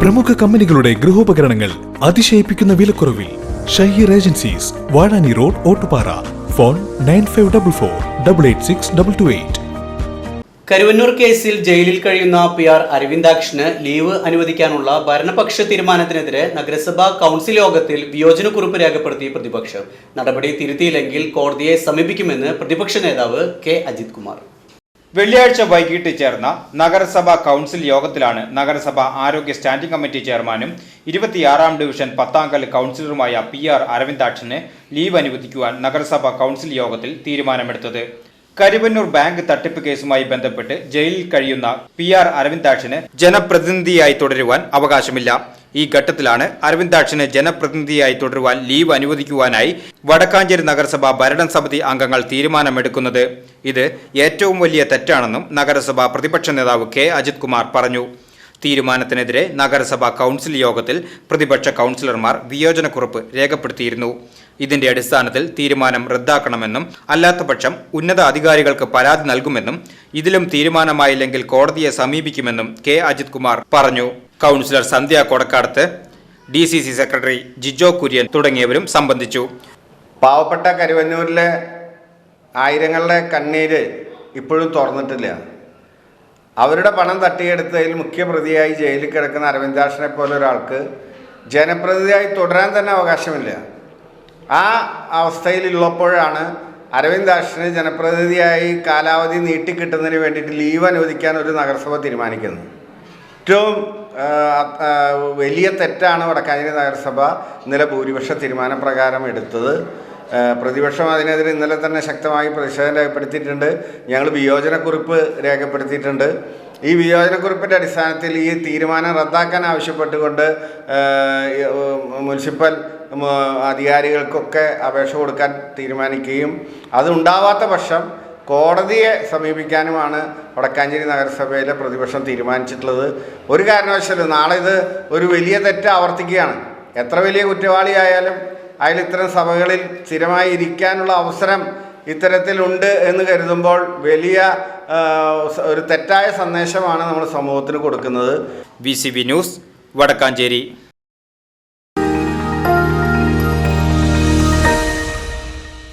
പ്രമുഖ കമ്പനികളുടെ ഗൃഹോപകരണങ്ങൾ അതിശയിപ്പിക്കുന്ന വിലക്കുറവിൽ Shaheer agencies Vazhani road Ottupara. Phone nine five double four double eight six double two eight. Karuvannur കേസിൽ ജയിലിൽ കഴിയുന്ന പി ആർ അരവിന്ദാക്ഷന് ലീവ് അനുവദിക്കാനുള്ള ഭരണപക്ഷ തീരുമാനത്തിനെതിരെ നഗരസഭാ കൗൺസിൽ യോഗത്തിൽ വിയോജനക്കുറിപ്പ് രേഖപ്പെടുത്തി പ്രതിപക്ഷം. നടപടി തിരുത്തിയില്ലെങ്കിൽ കോടതിയെ സമീപിക്കുമെന്ന് പ്രതിപക്ഷ നേതാവ് കെ. അജിത് കുമാർ വെള്ളിയാഴ്ച വൈകിട്ട് ചേർന്ന നഗരസഭാ കൗൺസിൽ യോഗത്തിലാണ് നഗരസഭ ആരോഗ്യ സ്റ്റാൻഡിംഗ് കമ്മിറ്റി ചെയർമാനും ഇരുപത്തിയാറാം ഡിവിഷൻ പത്താംകൽ കൗൺസിലറുമായ പി ആർ അരവിന്ദാക്ഷന് ലീവ് അനുവദിക്കുവാൻ നഗരസഭാ കൗൺസിൽ യോഗത്തിൽ തീരുമാനമെടുത്തത്. കരുവന്നൂർ ബാങ്ക് തട്ടിപ്പ് കേസുമായി ബന്ധപ്പെട്ട് ജയിലിൽ കഴിയുന്ന പി ആർ അരവിന്ദാക്ഷന് ജനപ്രതിനിധിയായി തുടരുവാൻ അവകാശമില്ല. ഈ ഘട്ടത്തിലാണ് അരവിന്ദാക്ഷന് ജനപ്രതിനിധിയായി തുടരുവാൻ ലീവ് അനുവദിക്കുവാനായി വടക്കാഞ്ചേരി നഗരസഭ ഭരണ സമിതി അംഗങ്ങൾ തീരുമാനമെടുക്കുന്നത്. ഇത് ഏറ്റവും വലിയ തെറ്റാണെന്നും നഗരസഭ പ്രതിപക്ഷ നേതാവ് കെ. അജിത് കുമാർ പറഞ്ഞു. തീരുമാനത്തിനെതിരെ നഗരസഭ കൗൺസിൽ യോഗത്തിൽ പ്രതിപക്ഷ കൗൺസിലർമാർ വിയോജനക്കുറിപ്പ് രേഖപ്പെടുത്തിയിരുന്നു. ഇതിന്റെ അടിസ്ഥാനത്തിൽ തീരുമാനം റദ്ദാക്കണമെന്നും അല്ലാത്തപക്ഷം ഉന്നത അധികാരികൾക്ക് പരാതി നൽകുമെന്നും ഇതിലും തീരുമാനമായില്ലെങ്കിൽ കോടതിയെ സമീപിക്കുമെന്നും കെ. അജിത് കുമാർ പറഞ്ഞു. Councillor Sandhya Kodakkadath D C C secretary Jijo Kurian തുടങ്ങിയവരും സംബന്ധിച്ചു. പാവപ്പെട്ട കരുവന്നൂരിലെ ആയിരങ്ങളുടെ കണ്ണീര് ഇപ്പോഴും തുറന്നിട്ടില്ല. അവരുടെ പണം തട്ടിയെടുത്തതിൽ മുഖ്യപ്രതിയായി ജയിലിൽ കിടക്കുന്ന അരവിന്ദാക്ഷനെ പോലെ ഒരാൾക്ക് ജനപ്രതിനിധിയായി തുടരാൻ തന്നെ അവകാശമില്ല. ആ അവസ്ഥയിലുള്ളപ്പോഴാണ് അരവിന്ദാക്ഷന് ജനപ്രതിനിധിയായി കാലാവധി നീട്ടിക്കിട്ടുന്നതിന് വേണ്ടിയിട്ട് ലീവ് അനുവദിക്കാൻ ഒരു നഗരസഭ തീരുമാനിക്കുന്നത്. ഏറ്റവും വലിയ തെറ്റാണ് വടക്കാഞ്ചേരി നഗരസഭ ഇന്നലെ ഭൂരിപക്ഷ തീരുമാനപ്രകാരം എടുത്തത്. പ്രതിപക്ഷം അതിനെതിരെ ഇന്നലെ തന്നെ ശക്തമായി പ്രതിഷേധം രേഖപ്പെടുത്തിയിട്ടുണ്ട്. ഞങ്ങൾ വിയോജനക്കുറിപ്പ് രേഖപ്പെടുത്തിയിട്ടുണ്ട്. ഈ വിയോജനക്കുറിപ്പിന്റെ അടിസ്ഥാനത്തിൽ ഈ തീരുമാനം റദ്ദാക്കാൻ ആവശ്യപ്പെട്ടുകൊണ്ട് മുനിസിപ്പൽ അധികാരികൾക്കൊക്കെ അപേക്ഷ കൊടുക്കാൻ തീരുമാനിക്കുകയും അതുണ്ടാവാത്ത പക്ഷം കോടതിയെ സമീപിക്കാനുമാണ് വടക്കാഞ്ചേരി നഗരസഭയിലെ പ്രതിപക്ഷം തീരുമാനിച്ചിട്ടുള്ളത്. ഒരു കാരണവശാലും നാളെ ഇത് ഒരു വലിയ തെറ്റ് ആവർത്തിക്കുകയാണ്. എത്ര വലിയ കുറ്റവാളിയായാലും അയാൾ ഇത്തരം സഭകളിൽ സ്ഥിരമായി ഇരിക്കാനുള്ള അവസരം ഇത്തരത്തിലുണ്ട് എന്ന് കരുതുമ്പോൾ വലിയ ഒരു തെറ്റായ സന്ദേശമാണ് നമ്മൾ സമൂഹത്തിന് കൊടുക്കുന്നത്. V news Vadakkanchery.